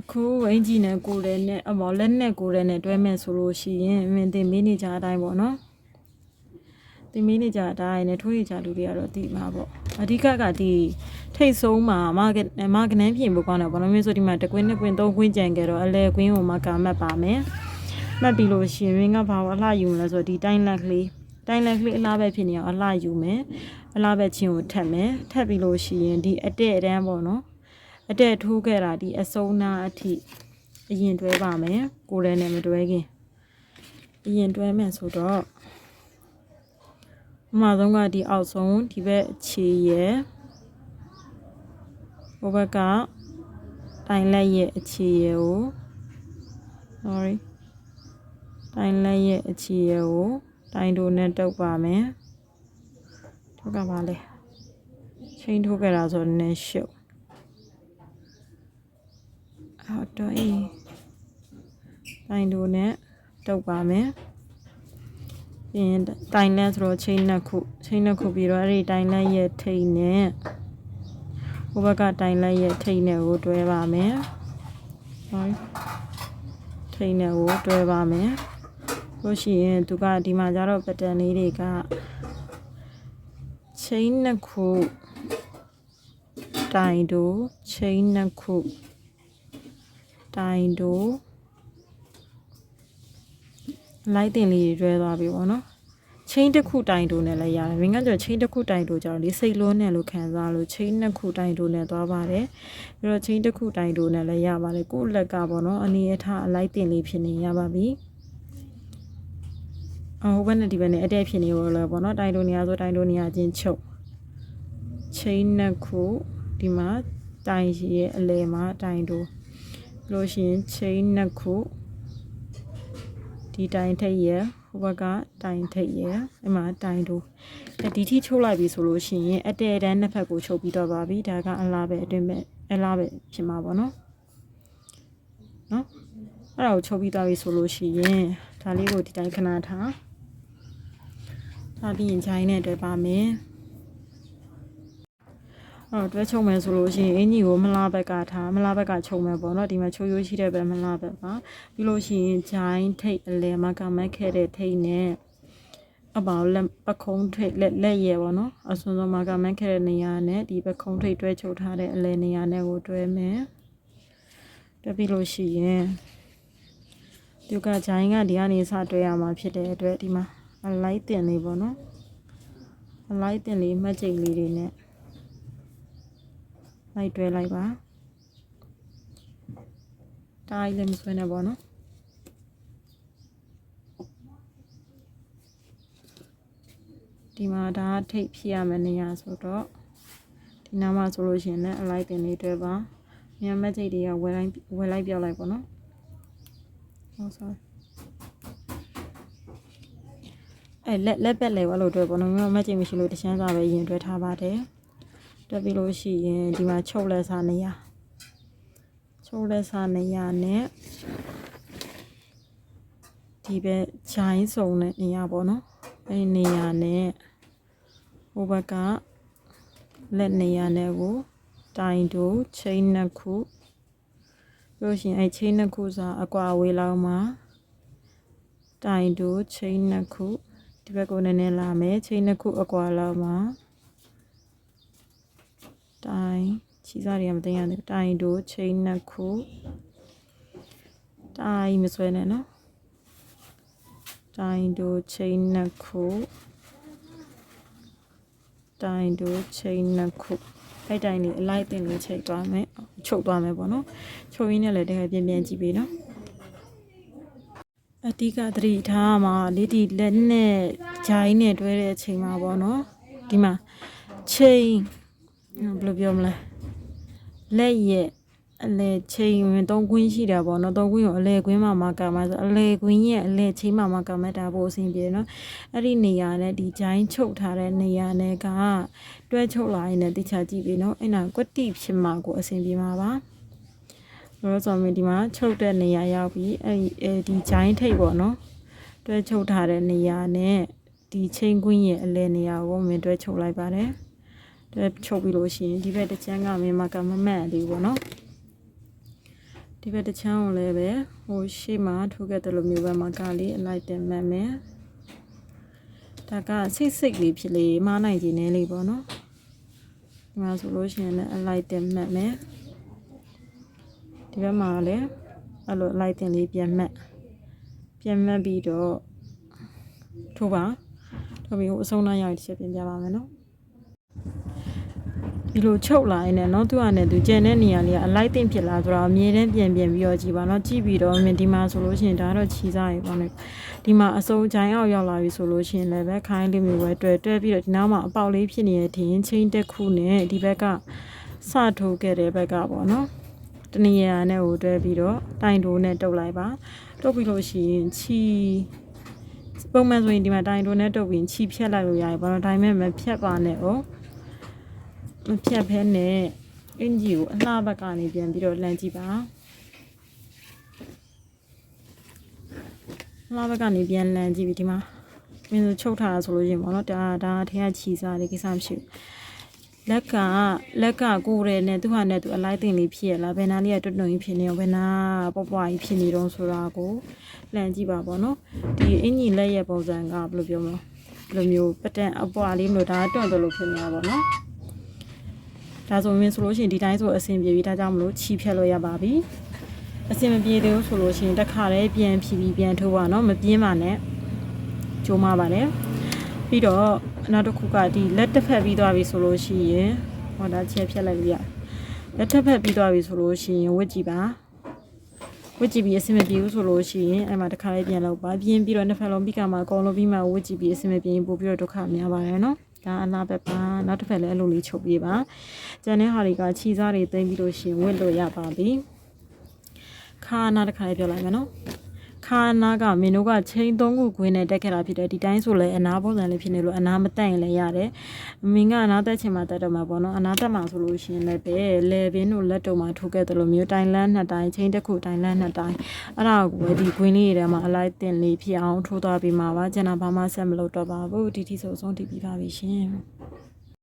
အခုအင်ဂျီနဲ့ကိုယ်လည်းနဲ့အမော်လက်နဲ့ကိုယ်လည်းနဲ့တွဲမဲ့ဆိုလို့ရှိရင်မင်းတင်မင်းနေကြအတိုင်းပေါ့နော်တင်မင်းနေကြအတိုင်းနဲ့ထိုးရကြလူတွေကတော့ဒီမှာပေါ့အဓိကကဒီထိတ်ဆုံးမှာမာကမာကနန်းပြင်ဖို့ကောင်းတယ်ပေါ့နော်မျိုးဆိုဒီမှာတကွင်းနှစ်ကွင်းသုံးကွင်းကြံကြတော့အလဲကွင်းကိုမကာမှတ်ပါမယ်မှတ်ပြီးလို့ရှိရင်ရင်းကဘာအလှယူမလဲဆိုတော့ဒီတိုင်းလက်ကလေးတိုင်းလက်ကလေးအလားပဲဖြစ်နေအောင်အလှယူမယ်အလားပဲချင်းကိုထပ်မယ်ထပ်ပြီးလို့ရှိရင်ဒီအတဲ့အတန်းပေါ့နော် အတက်ထိုးခဲ့တာဒီအစုံနာအထိအရင်တွဲပါမယ်ကိုယ်လည်းနဲ့မတွဲခင်အရင်တွဲမယ်ဆိုတော့အမှားဆုံးကဒီအောက်ဆုံးဒီဘက်ခြေရယ်ဟိုဘက်ကတိုင်လက်ရဲ့အခြေရယ်ကို sorry တိုင်လက်ရဲ့အခြေရယ်ကိုတိုင်တို့နဲ့တုပ်ပါမယ်တုပ်ကပါလေချိန်ထိုးခဲ့တာဆိုတော့နည်းရှုပ် ဟုတ်တော့အေးတိုင်တို့နဲ့တုပ်ပါမယ်ပြီးရင်တိုင်လက်ဆိုတော့ချိန်နှစ်ခုချိန်နှစ်ခုပြီးတော့အဲ့ဒီတိုင်လက်ရဲ့ထိတ်နဲ့ဟိုဘက်ကတိုင်လက်ရဲ့ထိတ်နဲ့ကိုတွဲပါမယ် sorry ထိတ်နဲ့ကိုတွဲပါမယ်လို့ရှိရင်သူကဒီမှာကျတော့ပတန်လေးတွေကချိန်နှစ်ခုတိုင်တို့ချိန်နှစ်ခု တိုင်တို့လိုက်တင်လေးတွေတွဲသွားပြီပေါ့နော်ချင်းတစ်ခုတိုင်တို့နဲ့လည်းရတယ်မင်းကကြောချင်းတစ်ခုတိုင်တို့ကြတော့လေစိတ်လုံးနဲ့လို့ခံစားလို့ချင်းနှစ်ခုတိုင်တို့နဲ့သွားပါတယ်ပြီးတော့ချင်းတစ်ခုတိုင်တို့နဲ့လည်းရပါတယ်ကိုယ့်လက်ကပေါ့နော်အနေအထားအလိုက်တင်လေးဖြစ်နေရပါပြီအဟိုဘက်နဲ့ဒီဘက်နဲ့အတဲဖြစ်နေရောလဲပေါ့နော်တိုင်တို့နေရာဆိုတိုင်တို့နေရာချင်းချုပ်ချင်းနှစ်ခုဒီမှာတိုင်ရှိရဲ့အလဲမှာတိုင်တို့ လို့ရှရင်ချိန်နှစ်ခုဒီတိုင်ထိတ်ရဟိုဘက်ကတိုင်ထိတ်ရအမှတိုင်တို့အဲဒီထိချုပ်လိုက်ပြီဆိုလို့ရှိရင်အတဲတန်းနှစ်ဖက်ကိုချုပ်ပြီးတော့ပါပြီဒါကအလားပဲအတွင်းပဲအလားပဲဖြစ်မှာပေါ့နော်နော်အဲ့ဒါကိုချုပ်ပြီးသွားပြီဆိုလို့ရှိရင်ဒါလေးကိုဒီတိုင်းခဏထားထားပြီးရင်ဂျိုင်းနဲ့တွေ့ပါမယ် အော်တွဲချုံမယ်ဆိုလို့ရှိရင်အင်ကြီးကိုမလားဘက်ကထားမလားဘက်ကချုံမယ်ပေါ့နော်ဒီမှာချိုးရိုးရှိတဲ့ဘက်မလားဘက်ပါပြီးလို့ရှိရင်ဂျိုင်းထိတ်အလဲမကမက်ခဲ့တဲ့ထိတ်နဲ့အပေါလက်ပခုံးထိတ်လက်လက်ရဲပေါ့နော်အစွန်းဆုံးမကမက်ခဲ့တဲ့နေရာနဲ့ဒီပခုံးထိတ်တွဲချုပ်ထားတဲ့အလဲနေရာနဲ့ကိုတွဲမယ်တွဲပြီးလို့ရှိရင်ဒီကဂျိုင်းကဒီကနေစတွဲရမှာဖြစ်တဲ့အတွက်ဒီမှာအလိုက်တင်လေးပေါ့နော်အလိုက်တင်လေးမှတ်ကြိတ်လေးတွေနဲ့ လိုက်တွဲလိုက်ပါတိုင်းလည်းမဆွဲနဲ့ပေါ့နော်ဒီမှာဒါထိတ်ဖြစ်ရမယ့်နေရာဆိုတော့ဒီနားမှာဆိုလို့ရှိရင်လည်းအလိုက်တင်လေးတွဲပါမြန်မက်ကြိတ်တွေကဝယ်လိုက်ဝယ်လိုက်ပြောက်လိုက်ပေါ့နော်ဟုတ် sorry အဲလက်လက်ပက်လေဘာလို့တွဲပေါ့နော်မြန်မက်ကြိတ်မရှိလို့တချမ်းစာပဲရင်တွဲထားပါတယ် တက်ပြီးလို့ရှိရင်ဒီမှာချုပ်လက်စားနေရချုပ်လက်စားနေရနဲ့ဒီဘက်ဂျိုင်းစုံတဲ့နေရပေါ့နော်အဲဒီနေရနဲ့ဟိုဘက်ကလက်နေရနဲ့ကိုတိုင်တို့ချိန်နှစ်ခုပြီးလို့ရှိရင်အဲချိန်နှစ်ခုစားအကွာဝေးလောက်မှာတိုင်တို့ချိန်နှစ်ခုဒီဘက်ကိုနည်းနည်းလာမယ်ချိန်နှစ်ခုအကွာလောက်မှာ တိုင်ချီစားတွေကမသိရသေးဘူးတိုင်တို့ချိန်နှစ်ခုတိုင်မဆွဲနဲ့နော်တိုင်တို့ချိန်နှစ်ခုတိုင်တို့ချိန်နှစ်ခုအဲ့တိုင်လေးအလိုက်တင်လေးချိန်သွားမယ်ချုပ်သွားမယ်ပေါ့နော်ချုပ်ရင်းနဲ့လည်းတကယ်ပြင်းပြင်းကြည့်ပေးနော်အတိကသတိထားမှာလေးဒီလက်နဲ့ဂျိုင်းနဲ့တွဲတဲ့အချိန်မှာပေါ့နော်ဒီမှာချိန် ဘယ်လိုပြောမလဲလက်ရဲ့အလဲချိန်ဝင်သုံးခွင်းရှိတာပေါ့နော်သုံးခွင်းကိုအလဲခွင်းမှာမကမှာဆိုအလဲခွင်းရဲ့အလဲချိန်မှာမကမတာဖို့အဆင်ပြေနော်အဲ့ဒီနေရာနဲ့ဒီဂျိုင်းချုပ်ထားတဲ့နေရာနဲ့ကတွဲချုပ်လာရင်လည်းတခြားကြည့်ပြီနော်အဲ့နာကွက်တိဖြစ်မှာကိုအဆင်ပြေမှာပါလို့ဆိုရင်ဒီမှာချုပ်တဲ့နေရာရောက်ပြီအဲ့ဒီအဲဒီဂျိုင်းထိတ်ပေါ့နော်တွဲချုပ်ထားတဲ့နေရာနဲ့ဒီချိန်ခွင်းရဲ့အလဲနေရာကိုမင်းတွဲချုပ်လိုက်ပါတယ်တွဲ ချုပ်ပြီးလို့ရှိရင်ဒီဘက်တစ်ချမ်းကမင်းမကမမတ်လေးပေါ့နော်ဒီဘက်တစ်ချမ်းကိုလည်းပဲဟိုရှေ့မှာထိုးခဲ့တယ်လို့မျိုးပဲမှာကလေးအလိုက်တင်မှတ်မယ်ဒါကစိတ်စိတ်လေးဖြစ်လေမားနိုင်ခြင်းနဲ့လေးပေါ့နော်ဒီမှာဆိုလို့ရှိရင်လည်းအလိုက်တင်မှတ်မယ်ဒီဘက်မှာလည်းအဲ့လိုအလိုက်တင်လေးပြန်မှတ်ပြန်မှတ်ပြီးတော့ထိုးပါထိုးပြီးဟိုအဆုံးနှမ်းရောက်တစ်ချက်ပြင်ပြပါမယ်နော် ဒီလိုချုပ်လာရင်လည်းเนาะသူကလည်းသူကျန်တဲ့နေရာလေးကအလိုက်တင်ဖြစ်လာဆိုတော့အမြဲတမ်းပြန်ပြန်ပြီးတော့ကြည်ပါเนาะကြည့်ပြီးတော့မြင်ဒီမှာဆိုလို့ရှိရင်ဒါတော့ခြီးစားရေပေါ့နော်ဒီမှာအစုံချိုင်းအောင်ရောက်လာပြီဆိုလို့ရှိရင်လည်းပဲခိုင်းလေးမျိုးပဲတွဲတွဲပြီးတော့ဒီနောက်မှာအပေါက်လေးဖြစ်နေတဲ့တင်ချင်းတစ်ခုနဲ့ဒီဘက်ကစထိုးခဲ့တဲ့ဘက်ကပေါ့နော်တနေရာနဲ့ဟိုတွဲပြီးတော့တိုင်တိုးနဲ့တုပ်လိုက်ပါတုပ်ပြီးလို့ရှိရင်ခြီးပုံမှန်ဆိုရင်ဒီမှာတိုင်တိုးနဲ့တုပ်ပြီးခြီးဖြတ်လိုက်လို့ရတယ်ပေါ့နော်ဒါပေမဲ့မဖြတ်ပါနဲ့哦 မဖြတ်ဖဲနဲ့အင်ဂျီကိုအလှဘက်ကနေပြန်ပြီးတော့လှမ်းကြည့်ပါအလှဘက်ကနေပြန်လှမ်းကြည့်ပြီးဒီမှာမင်းတို့ချုပ်ထားတာဆိုလို့ရှိရင်ပေါ့နော်ဒါဒါထဲကခြီစားလေးကိစ္စမရှိဘူးလက်ကလက်ကကိုယ်ရဲနဲ့သူဟာနဲ့သူအလိုက်တင်လေးဖြစ်ရလားဘယ်နာလေးကတွတ်တွတ်ကြီးဖြစ်နေရောဘယ်နာပွားပွားကြီးဖြစ်နေတော့ဆိုတာကိုလှမ်းကြည့်ပါပေါ့နော်ဒီအင်ဂျီလက်ရဲ့ပုံစံကဘယ်လိုပြောမလဲဘယ်လိုမျိုးပတန်အပွားလေးမျိုးဒါတွန့်တယ်လို့ဖြစ်နေတာပေါ့နော် ဒါဆိုရင်ဆိုလို့ရှိရင်ဒီတိုင်းဆိုအဆင်ပြေပြီဒါကြောင့်မလို့ခြီးဖြတ်လို့ရပါပြီအဆင်မပြေသေးဘူးဆိုလို့ရှိရင်တစ်ခါတည်းပြန်ဖြီးပြီးပြန်ထိုးပါတော့မပြင်းပါနဲ့ကြိုးမပါနဲ့ပြီးတော့နောက်တစ်ခုကဒီလက်တစ်ဖက်ပြီးသွားပြီဆိုလို့ရှိရင်ဟောဒါချက်ဖြတ်လိုက်လို့ရလက်တစ်ဖက်ပြီးသွားပြီဆိုလို့ရှိရင်ဝစ်ကြည့်ပါဝစ်ကြည့်ပြီးအဆင်မပြေဘူးဆိုလို့ရှိရင်အဲ့မှာတစ်ခါလေးပြန်လောက်ပါပြင်းပြီးတော့နှစ်ဖက်လုံးပြီးကမှအကုန်လုံးပြီးမှဝစ်ကြည့်ပြီးအဆင်မပြေရင်ပို့ပြီးတော့ဒုက္ခများပါတယ်နော် ဒါအလားပဲပါနောက်တစ်ဖက်လည်းအဲ့လိုလေးချုပ်ပြေးပါကျန်တဲ့ဟာတွေကခြီစားတွေသိမ့်ပြီးလို့ရှိရင်ဝစ်လို့ရပါပြီခါနာတစ်ခါလေးပြောလိုက်မယ်နော် ခါနာကမင်းတို့ကချိန်သုံးခုခွင်းနဲ့တက်ခဲ့တာဖြစ်တယ်ဒီတိုင်းဆိုလဲအနာပုံစံလေးဖြစ်နေလို့အနာမတက်ရင်လည်းရတယ်မင်းကအနာတက်ချင်မှတက်တော့မှာပေါ့နော်အနာတက်မှာဆိုလို့ရှိရင်လည်းပဲလေဘင်းတို့လက်တုံမှာထိုးခဲ့တယ်လို့မျိုးတိုင်လန်းနှစ်တိုင်းချိန်တစ်ခုတိုင်လန်းနှစ်တိုင်းအဲ့ဒါကိုပဲဒီခွင်းလေးတွေထဲမှာအလိုက်တင်လေးဖြစ်အောင်ထိုးသွားပြီးမှာပါကျန်တာဘာမှဆက်မလုပ်တော့ပါဘူးဒီထိဆိုအဆုံးတည်ပြီးပါပြီရှင်